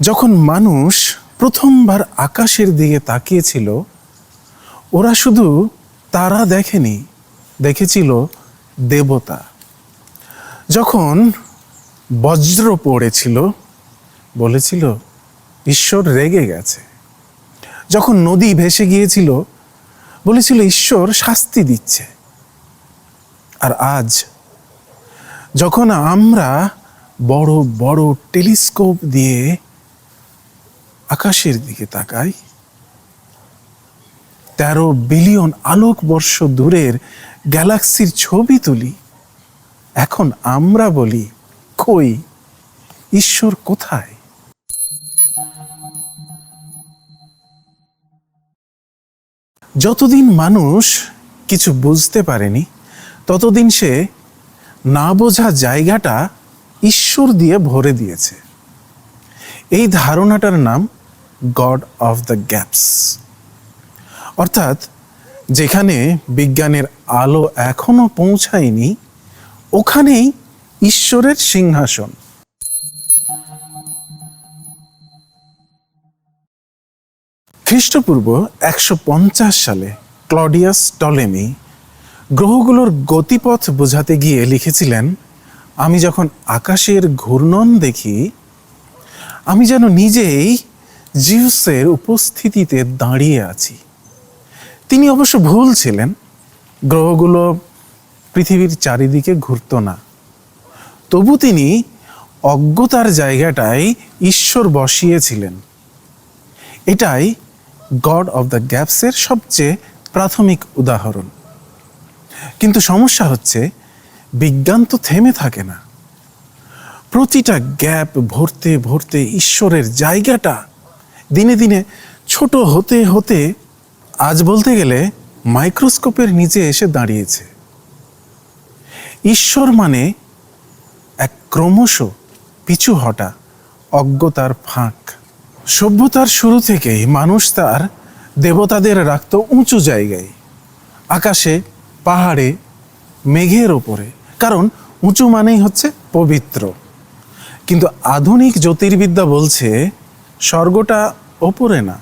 যখন মানুষ প্রথমবার আকাশের দিকে তাকিয়েছিল, ওরা শুধু তারা দেখেনি, দেখেছিল দেবতা। যখন বজ্র পড়েছিল, বলেছিল, ঈশ্বর রেগে গেছে। যখন নদী ভেসে গিয়েছিল, বলেছিল, ঈশ্বর শাস্তি দিচ্ছে। আর আজ, যখন আমরা বড় বড় টেলিস্কোপ দিয়ে আকাশের দিকে তাকাই, তেরো বিলিয়ন আলোকবর্ষ দূরের গ্যালাক্সির ছবি তুলি। এখন আমরা বলি, কই? ঈশ্বর কোথায়? যতদিন মানুষ কিছু বুঝতে পারেনি, ততদিন সে না বোঝা জায়গাটা ঈশ্বর দিয়ে ভরে দিয়েছে। এই ধারণাটার নাম গড অফ দ্য গ্যাপস অর্থাৎ, যেখানে বিজ্ঞানের আলো এখনও পৌঁছায়নি, ওখানেই ঈশ্বরের সিংহাসন। খ্রিস্টপূর্ব একশো পঞ্চাশ সালে ক্লডিয়াস টলেমি গ্রহগুলোর গতিপথ বোঝাতে গিয়ে লিখেছিলেন, আমি যখন আকাশের ঘূর্ণন দেখি, আমি যেন নিজেই জিউসের উপস্থিতিতে দাঁড়িয়ে আছি। তিনি অবশ্য ভুল ছিলেন। গ্রহগুলো পৃথিবীর চারিদিকে ঘুরত না। তবু তিনি অজ্ঞতার জায়গাটায় ঈশ্বর বসিয়েছিলেন। এটাই গড অফ দ্য গ্যাপসের সবচেয়ে প্রাথমিক উদাহরণ। কিন্তু সমস্যা হচ্ছে, বিজ্ঞান তো থেমে থাকে না। প্রতিটা গ্যাপ ভরতে ভরতে ঈশ্বরের জায়গাটা দিনে দিনে ছোট হতে হতে আজ বলতে গেলে মাইক্রোস্কোপের নিচে এসে দাঁড়িয়েছে। ঈশ্বর মানে এক ক্রমশ পিছু হটা, অজ্ঞতার ফাঁক। সভ্যতার শুরু থেকেই মানুষ তার দেবতাদের রাখত উঁচু জায়গায়, আকাশে, পাহাড়ে, মেঘের ওপরে। কারণ উঁচু মানেই হচ্ছে পবিত্র। কিন্তু আধুনিক জ্যোতির্বিদ্যা বলছে স্বর্গটা ওপরে না।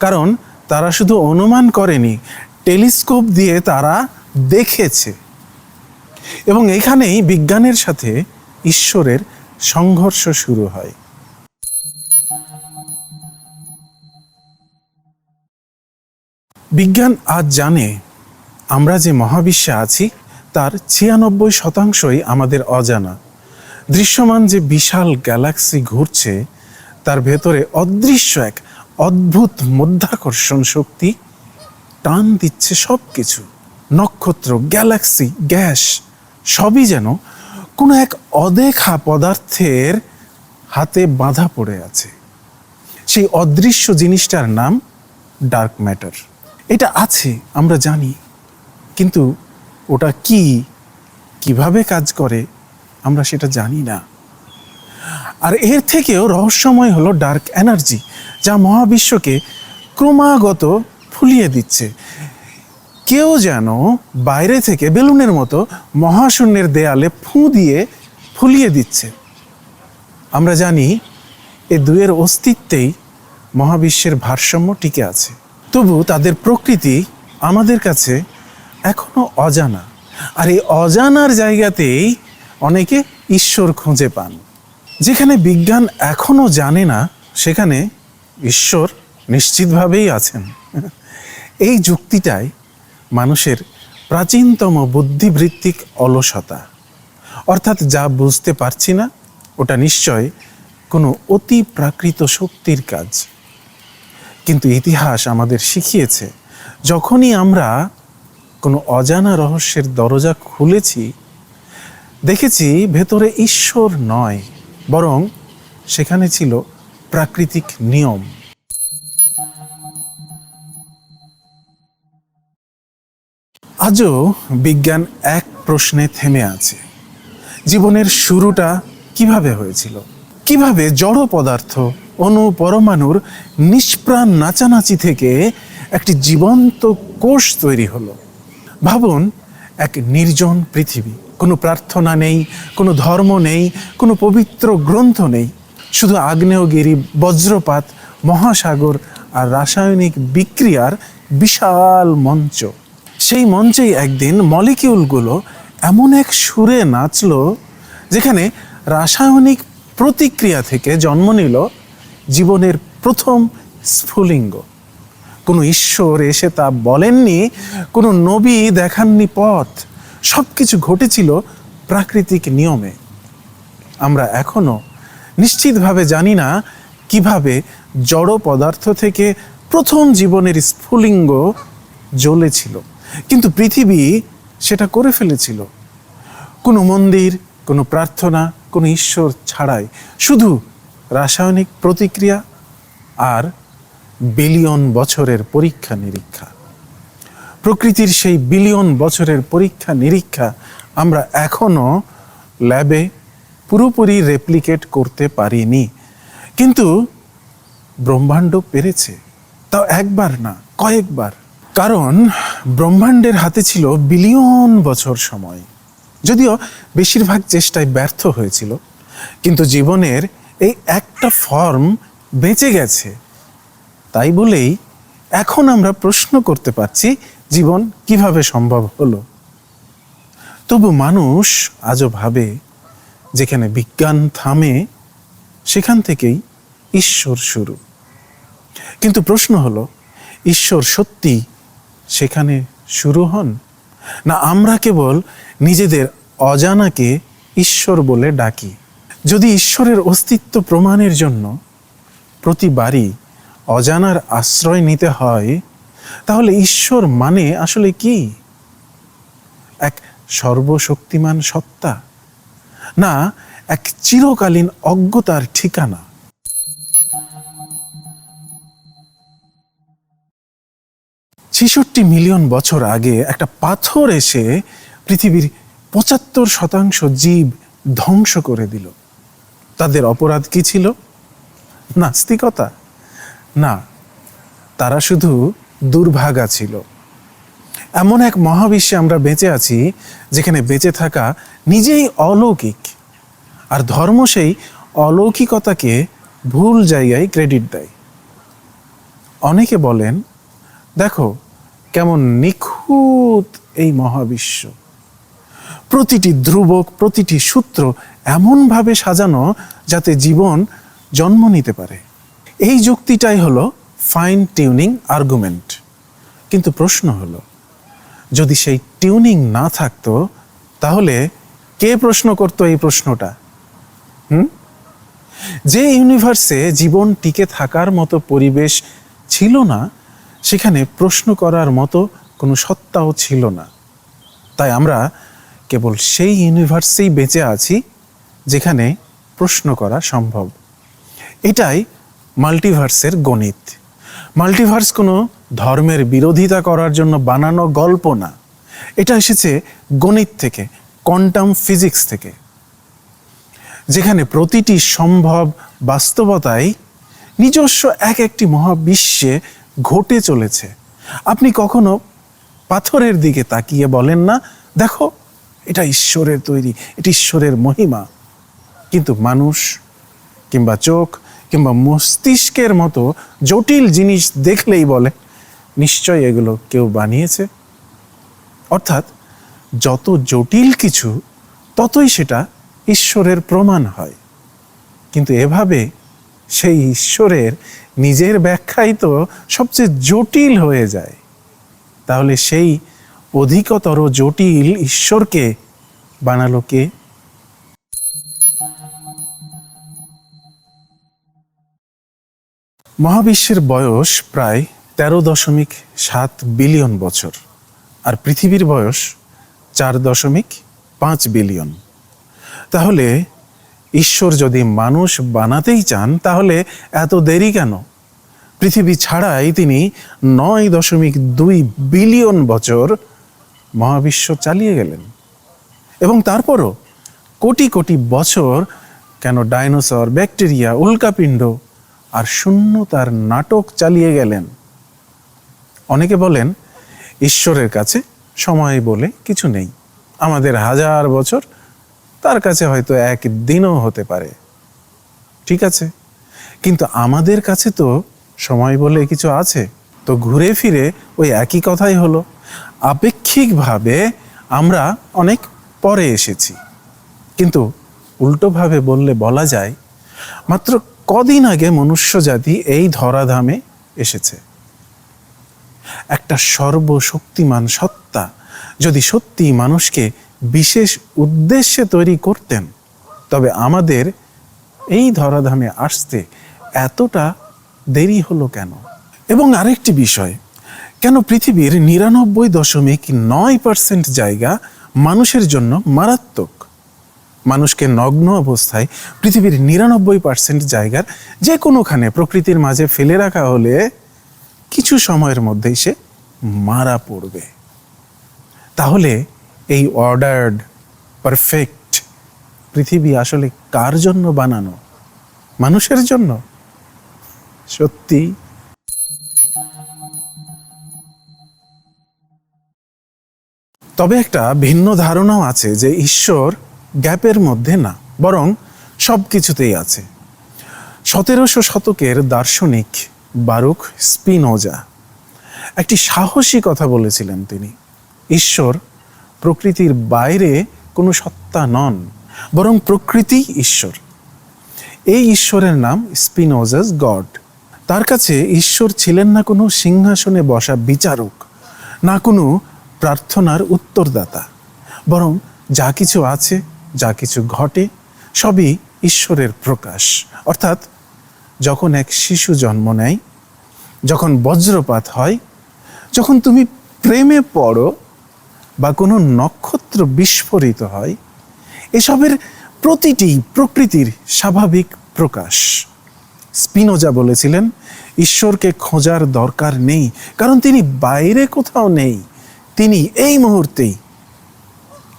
কারণ তারা শুধু অনুমান করেনি, টেলিস্কোপ দিয়ে তারা দেখেছে। এবং এখানেই বিজ্ঞানের সাথে ঈশ্বরের সংঘর্ষ শুরু হয়। বিজ্ঞান আজ জানে, আমরা যে মহাবিশ্বে আছি, তার ছিয়ানব্বই শতাংশই আমাদের অজানা। দৃশ্যমান যে বিশাল গ্যালাক্সি ঘুরছে তার ভেতরে অদৃশ্য এক অদ্ভুত মধ্যাকর্ষণ শক্তি টান দিচ্ছে সব কিছু নক্ষত্র, গ্যালাক্সি, গ্যাস, সবই যেন কোনো এক অদেখা পদার্থের হাতে বাঁধা পড়ে আছে। সেই অদৃশ্য জিনিসটার নাম ডার্ক ম্যাটার। এটা আছে, আমরা জানি, কিন্তু ওটা কি, কীভাবে কাজ করে, আমরা সেটা জানি না। আর এর থেকেও রহস্যময় হলো ডার্ক এনার্জি, যা মহাবিশ্বকে ক্রমাগত ফুলিয়ে দিচ্ছে। কেউ যেন বাইরে থেকে বেলুনের মতো মহাশূন্যের দেয়ালে ফু দিয়ে ফুলিয়ে দিচ্ছে। আমরা জানি এ দুয়ের অস্তিত্বেই মহাবিশ্বের ভারসাম্য টিকে আছে। তবু তাদের প্রকৃতি আমাদের কাছে এখনও অজানা, আর এই অজানার জায়গাতেই অনেকে ঈশ্বর খুঁজে পান। যেখানে বিজ্ঞান এখনও জানে না, সেখানে ঈশ্বর নিশ্চিতভাবেই আছেন। এই যুক্তিটাই মানুষের প্রাচীনতম বুদ্ধিবৃত্তিক অলসতা। অর্থাৎ যা বুঝতে পারছি না, ওটা নিশ্চয় কোনো অতি প্রাকৃত শক্তির কাজ। কিন্তু ইতিহাস আমাদের শিখিয়েছে, যখনই আমরা কোনো অজানা রহস্যের দরজা খুলেছি, দেখেছি ভেতরে ঈশ্বর নয়। বরং সেখানে ছিল প্রাকৃতিক নিয়ম। আজও বিজ্ঞান এক প্রশ্নে থেমে আছে। জীবনের শুরুটা কীভাবে হয়েছিল? কীভাবে জড় পদার্থ অণু পরমাণুর নিষ্প্রাণ নাচানাচি থেকে একটি জীবন্ত কোষ তৈরি হলো? ভাবুন, এক নির্জন পৃথিবী। কোনো প্রার্থনা নেই, কোনো ধর্ম নেই, কোনো পবিত্র গ্রন্থ নেই। শুধু আগ্নেয়গিরি, বজ্রপাত, মহাসাগর আর রাসায়নিক বিক্রিয়ার বিশাল মঞ্চ। সেই মঞ্চেই একদিন মলিকিউলগুলো এমন এক সুরে নাচলো, যেখানে রাসায়নিক প্রতিক্রিয়া থেকে জন্ম নিল জীবনের প্রথম স্ফুলিঙ্গ। কোনো ঈশ্বর এসে তা বলেননি, কোনো নবী দেখাননি পথ। সব কিছু ঘটেছিল প্রাকৃতিক নিয়মে। আমরা এখনও নিশ্চিতভাবে জানি না কীভাবে জড় পদার্থ থেকে প্রথম জীবনের স্ফুলিঙ্গ জ্বলেছিল। কিন্তু পৃথিবী সেটা করে ফেলেছিল। কোনো মন্দির, কোনো প্রার্থনা, কোনো ঈশ্বর ছাড়াই। শুধু রাসায়নিক প্রতিক্রিয়া আর বিলিয়ন বছরের পরীক্ষা নিরীক্ষা প্রকৃতির সেই বিলিয়ন বছরের পরীক্ষা নিরীক্ষা আমরা এখনও ল্যাবে পুরোপুরি রেপ্লিকেট করতে পারিনি। কিন্তু ব্রহ্মাণ্ড পেরেছে। তাও একবার না, কয়েকবার। কারণ ব্রহ্মাণ্ডের হাতে ছিল বিলিয়ন বছর সময়। যদিও বেশিরভাগ চেষ্টায় ব্যর্থ হয়েছিল, কিন্তু জীবনের এই একটা ফর্ম বেঁচে গেছে। তাই বলেই এখন আমরা প্রশ্ন করতে পারছি, জীবন কীভাবে সম্ভব হলো? তবু মানুষ আজও ভাবে, যেখানে বিজ্ঞান থামে, সেখান থেকেই ঈশ্বর শুরু। কিন্তু প্রশ্ন হলো, ঈশ্বর সত্যি সেখানে শুরু হন? না আমরা কেবল নিজেদের অজানাকে ঈশ্বর বলে ডাকি? যদি ঈশ্বরের অস্তিত্ব প্রমাণের জন্য প্রতিবারই অজানার আশ্রয় নিতে হয়, তাহলে ঈশ্বর মানে আসলে কি? এক সর্বশক্তিমান সত্তা? না, এক চিরকালীন অজ্ঞতার ঠিকানা? ছেষট্টি মিলিয়ন বছর আগে একটা পাথর এসে পৃথিবীর পঁচাত্তর শতাংশ জীব ধ্বংস করে দিল। তাদের অপরাধ কি ছিল? নাস্তিকতা। না, তারা শুধু দুর্ভাগা ছিল। এমন এক মহাবিশ্বে আমরা বেঁচে আছি, যেখানে বেঁচে থাকা নিজেই অলৌকিক, আর ধর্ম সেই অলৌকিকতাকে ভুল জায়গায় ক্রেডিট দেয়। অনেকে বলেন, দেখো, কেমন নিখুঁত এই মহাবিশ্ব। প্রতিটি ধ্রুবক, প্রতিটি সূত্র এমনভাবে সাজানো যাতে জীবন জন্ম নিতে পারে। এই যুক্তিটাই হলো ফাইন টিউনিং আর্গুমেন্ট কিন্তু প্রশ্ন হলো, যদি সেই টিউনিং না থাকতো, তাহলে কে প্রশ্ন করতো এই প্রশ্নটা? হুম? যে ইউনিভার্সে জীবন টিকে থাকার মতো পরিবেশ ছিল না, সেখানে প্রশ্ন করার মতো কোনো সত্তাও ছিল না। তাই আমরা কেবল সেই ইউনিভার্সেই বেঁচে আছি, যেখানে প্রশ্ন করা সম্ভব। এটাই মাল্টিভার্সের গণিত। মাল্টিভার্স কোনো ধর্মের বিরোধিতা করার জন্য বানানো গল্প না। এটা এসেছে গণিত থেকে, কোয়ান্টাম ফিজিক্স থেকে। যেখানে প্রতিটি সম্ভব বাস্তবতাই নিজস্ব এক একটি মহাবিশ্বে ঘটে চলেছে। আপনি কখনো পাথরের দিকে তাকিয়ে বলেন না, দেখো, এটা ঈশ্বরের তৈরি, এটা ঈশ্বরের মহিমা। কিন্তু মানুষ কিংবা চোখ কিংবা মস্তিষ্কের মতো জটিল জিনিস দেখলেই বলে নিশ্চয় এগুলো কেউ বানিয়েছে। অর্থাৎ যত জটিল কিছু, ততই সেটা ঈশ্বরের প্রমাণ হয়। কিন্তু এভাবে সেই ঈশ্বরের নিজের ব্যাখ্যাই তো সবচেয়ে জটিল হয়ে যায়। তাহলে সেই অধিকতর জটিল ঈশ্বরকে বানালো কে? মহাবিশ্বের বয়স প্রায় তেরো দশমিক সাত বিলিয়ন বছর, আর পৃথিবীর বয়স চার দশমিক পাঁচ বিলিয়ন। তাহলে ঈশ্বর যদি মানুষ বানাতেই চান, তাহলে এত দেরি কেন? পৃথিবী ছাড়াই তিনি নয় দশমিক দুই বিলিয়ন বছর মহাবিশ্ব চালিয়ে গেলেন। এবং তারপরও কোটি কোটি বছর কেন ডাইনোসর, ব্যাকটেরিয়া, উল্কাপিণ্ড আর শূন্য তার নাটক চালিয়ে গেলেন। অনেকে বলেন, ঈশ্বরের কাছে সময় বলে কিছু নেই। আমাদের হাজার বছর, তার কাছে হয়তো এক দিনও হতে পারে। ঠিক আছে, কিন্তু আমাদের কাছে তো সময় বলে কিছু আছে। তো ঘুরে ফিরে ওই একই কথাই হলো। আপেক্ষিকভাবে আমরা অনেক পরে এসেছি। কিন্তু উল্টোভাবে বললে বলা যায়, মাত্র কদিন আগে মনুষ্য জাতি এই ধরাধামে এসেছে। একটা সর্বশক্তিমান সত্তা যদি সত্যি মানুষকে বিশেষ উদ্দেশ্যে তৈরি করতেন, তবে আমাদের এই ধরাধামে আসতে এতটা দেরি হলো কেন? এবং আরেকটি বিষয়, কেন পৃথিবীর নিরানব্বই দশমিক নয় পার্সেন্ট জায়গা মানুষের জন্য মারাত্মক? মানুষকে নগ্ন অবস্থায় পৃথিবীর নিরানব্বই পার্সেন্ট জায়গার যে কোনোখানে প্রকৃতির মাঝে ফেলে রাখা হলে কিছু সময়ের মধ্যেই সে মারা পড়বে। তাহলে এই অর্ডার্ড পারফেক্ট পৃথিবী আসলে কার জন্য বানানো? মানুষের জন্য? সত্যি? তবে একটা ভিন্ন ধারণাও আছে যে ঈশ্বর গ্যাপের মধ্যে না, বরং সব কিছুতেই আছে। সতেরোশো শতকের দার্শনিক বারুক স্পিনোজা একটি সাহসী কথা বলেছিলেন তিনি। ঈশ্বর প্রকৃতির বাইরে কোনো সত্তা নন, বরং প্রকৃতি ঈশ্বর। এই ঈশ্বরের নাম স্পিনোজাস গড। তার কাছে ঈশ্বর ছিলেন না কোনো সিংহাসনে বসা বিচারক, না কোনো প্রার্থনার উত্তরদাতা, বরং যা কিছু আছে যা কিছু ঘটে, সবই ঈশ্বরের প্রকাশ। অর্থাৎ, যখন এক শিশু জন্ম নেয়, যখন বজ্রপাত হয়, যখন তুমি প্রেমে পড়ো বা কোনো নক্ষত্র বিস্ফোরিত হয়, এসবের প্রতিটি প্রকৃতির স্বাভাবিক প্রকাশ। স্পিনোজা বলেছিলেন, ঈশ্বরকে খোঁজার দরকার নেই, কারণ তিনি বাইরে কোথাও নেই। তিনি এই মুহূর্তেই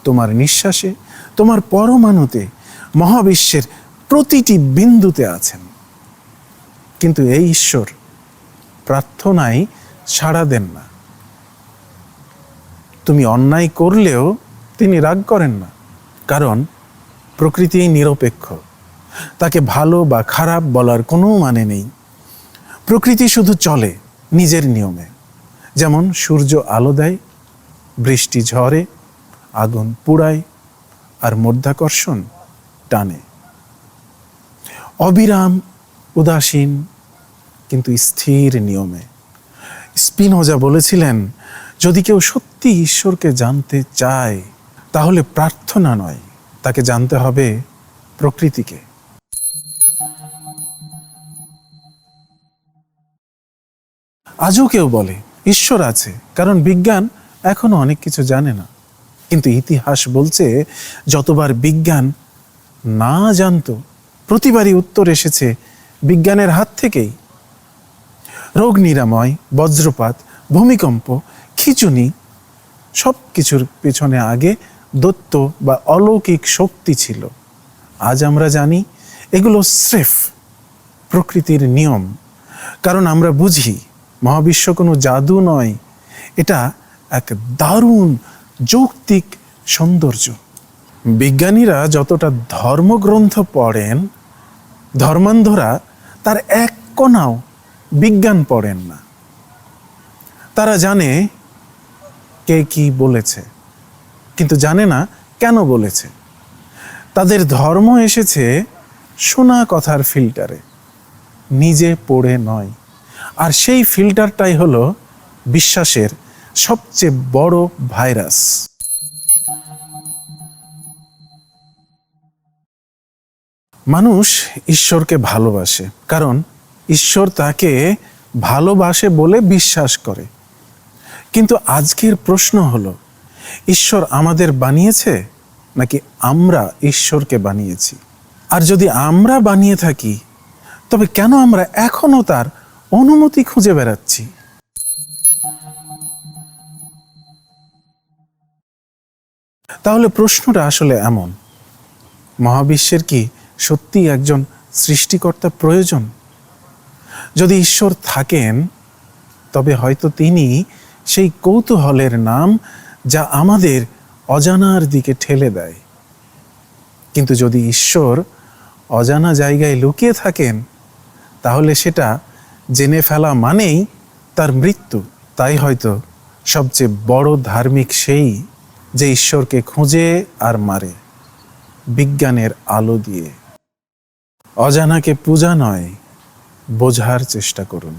তোমার নিঃশ্বাসে তোমার পরমাণুতে মহাবিশ্বের প্রতিটি বিন্দুতে আছেন। কিন্তু এই ঈশ্বর প্রার্থনায় সাড়া দেন না। তুমি অন্যায় করলেও তিনি রাগ করেন না, কারণ প্রকৃতি নিরপেক্ষ। তাকে ভালো বা খারাপ বলার কোনো মানে নেই। প্রকৃতি শুধু চলে নিজের নিয়মে। যেমন সূর্য আলো দেয়, বৃষ্টি ঝরে, আগুন পুড়ায় আর মধ্যাকর্ষণ টানে। অবিরাম উদাসীন, কিন্তু স্থির নিয়মে। স্পিনোজা বলেছিলেন, যদি কেউ সত্যি ঈশ্বরকে জানতে চায়, তাহলে প্রার্থনা নয়, তাকে জানতে হবে প্রকৃতিকে। আজও কেউ বলে, ঈশ্বর আছে, কারণ বিজ্ঞান এখনও অনেক কিছু জানে না। কিন্তু ইতিহাস বলছে, যতবার বিজ্ঞান না জানতো, প্রতিবারই উত্তর এসেছে বিজ্ঞানের হাত থেকেই। রোগ নিরাময়, বজ্রপাত, ভূমিকম্প, খিচুনি সব কিছুর পেছনে আগে দত্ত বা অলৌকিক শক্তি ছিল। আজ আমরা জানি, এগুলো স্রেফ প্রকৃতির নিয়ম। কারণ আমরা বুঝি, মহাবিশ্ব কোনো জাদু নয়। এটা এক দারুণ যৌক্তিক সৌন্দর্য। বিজ্ঞানীরা যতটা ধর্মগ্রন্থ পড়েন, ধর্মান্ধরা তার এক কোনাও বিজ্ঞান পড়েন না। তারা জানে কে কি বলেছে, কিন্তু জানে না কেন বলেছে। তাদের ধর্ম এসেছে শোনা কথার ফিল্টারে, নিজে পড়ে নয়। আর সেই ফিল্টারটাই হলো বিশ্বাসের সবচেয়ে বড় ভাইরাস। মানুষ ঈশ্বরকে ভালোবাসে, কারণ ঈশ্বর তাকে ভালোবাসে বলে বিশ্বাস করে। কিন্তু আজকের প্রশ্ন হলো, ঈশ্বর আমাদের বানিয়েছে, নাকি আমরা ঈশ্বরকে বানিয়েছি? আর যদি আমরা বানিয়ে থাকি, তবে কেন আমরা এখনও তার অনুমতি খুঁজে বেড়াচ্ছি? তাহলে প্রশ্নটা আসলে এমন। মহাবিশ্বের কি সত্যি একজন সৃষ্টিকর্তা প্রয়োজন? যদি ঈশ্বর থাকেন, তবে হয়তো তিনি সেই কৌতূহলের নাম যা আমাদের অজানার দিকে ঠেলে দেয়। কিন্তু যদি ঈশ্বর অজানা জায়গায় লুকিয়ে থাকেন, তাহলে সেটা জেনে ফেলা মানেই তার মৃত্যু। তাই হয়তো সবচেয়ে বড় ধার্মিক সেই যে ঈশ্বরকে খুঁজে আর মারে বিজ্ঞানের আলো দিয়ে। অজানাকে পূজা নয় বোঝার চেষ্টা করুন।